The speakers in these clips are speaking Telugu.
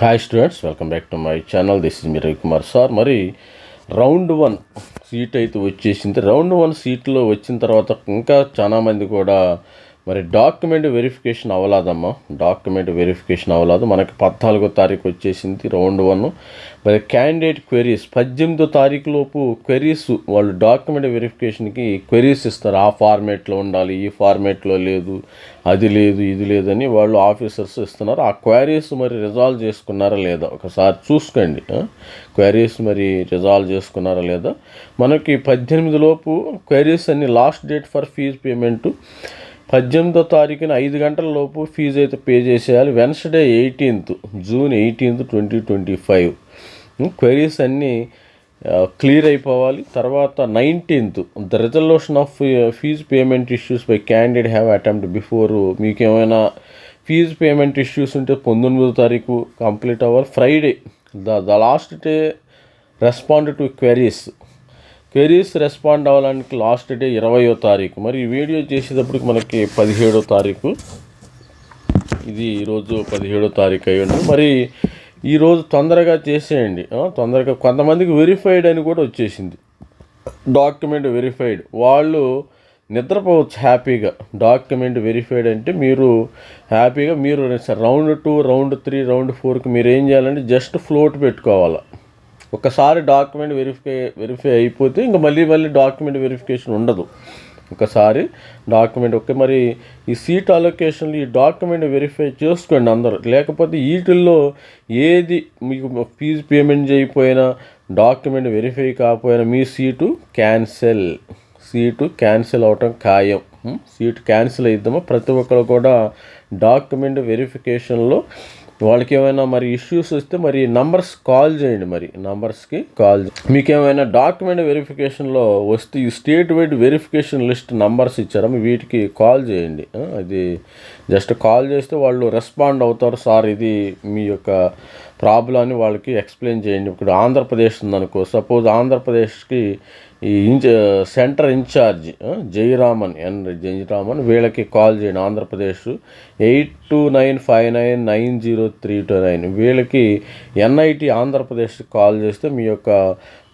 Hi students welcome back to my channel this is me Ravikumar sir మరి రౌండ్ వన్ సీట్ అయితే వచ్చేసింది. రౌండ్ వన్ సీట్లో వచ్చిన తర్వాత ఇంకా చాలామంది కూడా మరి డాక్యుమెంట్ వెరిఫికేషన్ అవ్వలేదమ్మా. డాక్యుమెంట్ వెరిఫికేషన్ అవ్వలేదు. మనకి పద్నాలుగో తారీఖు వచ్చేసింది రౌండ్ వన్. మరి క్యాండిడేట్ క్వెరీస్ పద్దెనిమిదో తారీఖు లోపు క్వెరీస్ వాళ్ళు డాక్యుమెంట్ వెరిఫికేషన్కి క్వెరీస్ ఇస్తారు. ఆ ఫార్మేట్లో ఉండాలి ఈ ఫార్మేట్లో లేదు అది లేదు ఇది లేదని వాళ్ళు ఆఫీసర్స్ ఇస్తున్నారు. ఆ క్వైరీస్ మరి రిజాల్వ్ చేసుకున్నారా లేదా? ఒకసారి చూసుకోండి. క్వైరీస్ మరి రిజాల్వ్ చేసుకున్నారా లేదా? మనకి పద్దెనిమిది లోపు క్వైరీస్ అన్ని last date for fee payment. పద్దెనిమిదో తారీఖున ఐదు గంటల లోపు ఫీజు అయితే పే చేసేయాలి. Wednesday eighteenth June eighteenth twenty twenty five queries అన్నీ క్లియర్ అయిపోవాలి. తర్వాత nineteenth the resolution of fee payment issues by candidate have attempt before మీకు ఏమైనా ఫీజు పేమెంట్ ఇష్యూస్ ఉంటే పంతొమ్మిదో తారీఖు కంప్లీట్ అవ్వాలి. Friday the the last day respond to queries queries respond అవ్వడానికి లాస్ట్ డే ఇరవయో తారీఖు. మరి ఈ వీడియో చేసేటప్పటికి మనకి పదిహేడో తారీఖు. ఇది ఈరోజు పదిహేడో తారీఖు అయ్యండి మరి ఈరోజు తొందరగా చేసేయండి. తొందరగా కొంతమందికి వెరిఫైడ్ అని కూడా వచ్చేసింది. డాక్యుమెంట్ వెరిఫైడ్ వాళ్ళు నిద్రపోవచ్చు హ్యాపీగా. డాక్యుమెంట్ వెరిఫైడ్ అంటే మీరు హ్యాపీగా మీరు round two round three round ఫోర్కి మీరు ఏం చేయాలంటే జస్ట్ ఫ్లోట్ పెట్టుకోవాలి. ఒకసారి డాక్యుమెంట్ వెరిఫై వెరిఫై అయిపోతే ఇంకా మళ్ళీ మళ్ళీ డాక్యుమెంట్ వెరిఫికేషన్ ఉండదు. ఒకసారి డాక్యుమెంట్ ఓకే మరి ఈ సీట్ అలొకేషన్లు ఈ డాక్యుమెంట్ వెరిఫై చేసుకోండి అందరూ. లేకపోతే వీటిల్లో ఏది మీకు ఫీజు పేమెంట్ చేయకపోయినా డాక్యుమెంట్ వెరిఫై కాకపోయినా మీ సీటు క్యాన్సిల్. సీటు క్యాన్సిల్ అవటం ఖాయం. సీటు క్యాన్సిల్ అయిద్దామా? ప్రతి ఒక్కరు కూడా డాక్యుమెంట్ వెరిఫికేషన్లో వాళ్ళకి ఏమైనా మరి ఇష్యూస్ వస్తే మరి నంబర్స్ కాల్ చేయండి మరి. నంబర్స్కి కాల్ మీకు ఏమైనా డాక్యుమెంట్ వెరిఫికేషన్లో వస్తే ఈ state wide verification list numbers ఇచ్చారా వీటికి కాల్ చేయండి. అది జస్ట్ కాల్ చేస్తే వాళ్ళు రెస్పాండ్ అవుతారు. సార్ ఇది మీ యొక్క ప్రాబ్లం అని వాళ్ళకి ఎక్స్ప్లెయిన్ చేయండి. ఇప్పుడు ఆంధ్రప్రదేశ్ ఉందనుకో సపోజ్ ఆంధ్రప్రదేశ్కి ఈ ఇంచ centre in charge Jayaraman N Jayaraman వీళ్ళకి కాల్ చేయండి. Andhra Pradesh eight two nine five nine nine zero three two nine. వీళ్ళకి ఎన్ఐటి ఆంధ్రప్రదేశ్ కాల్ చేస్తే మీ యొక్క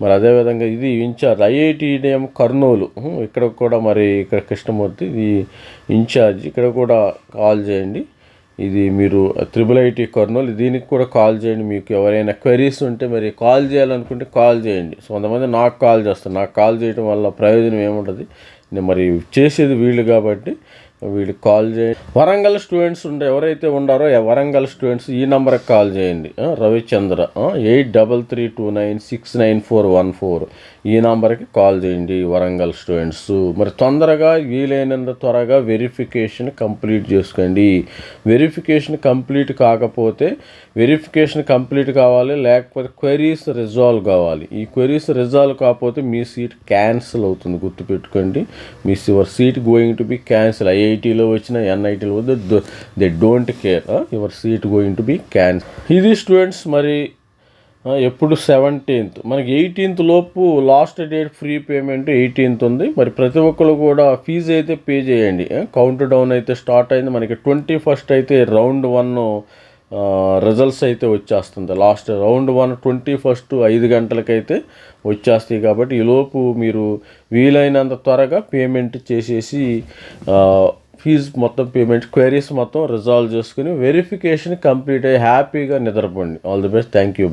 మరి అదేవిధంగా ఇది ఇన్ఛార్జ్ ఐఐటిడిఎం కర్నూలు. ఇక్కడ కూడా మరి ఇక్కడ కృష్ణమూర్తి ఇది ఇన్ఛార్జ్. ఇక్కడ కూడా కాల్ చేయండి. ఇది మీరు త్రిబుల్ ఐటీ కర్నూలు దీనికి కూడా కాల్ చేయండి మీకు. ఎవరైనా క్వెరీస్ ఉంటే మరి కాల్ చేయాలనుకుంటే కాల్ చేయండి. సో కొంతమంది నాకు కాల్ చేస్తారు. నాకు కాల్ చేయడం వల్ల ప్రయోజనం ఏముంటుంది? నేను మరి చేసేది వీళ్ళు కాబట్టి వీడికి కాల్ చేయండి వరంగల్ స్టూడెంట్స్ ఉండే ఎవరైతే ఉండారో వరంగల్ స్టూడెంట్స్ ఈ నెంబర్కి కాల్ చేయండి. Ravichandra eight double three two nine six nine four one four. ఈ నెంబర్కి కాల్ చేయండి వరంగల్ స్టూడెంట్స్. మరి తొందరగా వీలైనంత త్వరగా వెరిఫికేషన్ కంప్లీట్ చేసుకోండి. వెరిఫికేషన్ కంప్లీట్ కాకపోతే వెరిఫికేషన్ కంప్లీట్ కావాలి లేకపోతే క్వెరీస్ రిజాల్వ్ కావాలి. ఈ క్వరీస్ రిజాల్వ్ కాకపోతే మీ సీట్ క్యాన్సిల్ అవుతుంది. గుర్తుపెట్టుకోండి. మీ your seat going to be cancel. ఐఐటీలో వచ్చిన ఎన్ఐటీలో they don't care your seat going to be can ఇది స్టూడెంట్స్ మరి ఎప్పుడు సెవెంటీన్త్ మనకి ఎయిటీన్త్ లోపు last date free payment eighteenth ఉంది. మరి ప్రతి ఒక్కరు కూడా ఫీజు అయితే పే చేయండి కౌంట్ డౌన్ అయితే స్టార్ట్ అయింది. మనకి ట్వంటీ ఫస్ట్ అయితే రౌండ్ వన్ రిజల్ట్స్ అయితే వచ్చేస్తుంది. Last round one twenty first ఐదు గంటలకైతే వచ్చేస్తాయి కాబట్టి ఈలోపు మీరు వీలైనంత త్వరగా పేమెంట్ చేసేసి ఫీజు మొత్తం పేమెంట్ క్వైరీస్ మొత్తం రిజాల్వ్ చేసుకుని వెరిఫికేషన్ కంప్లీట్ అయ్యి హ్యాపీగా నిద్రపోండి. All the best thank you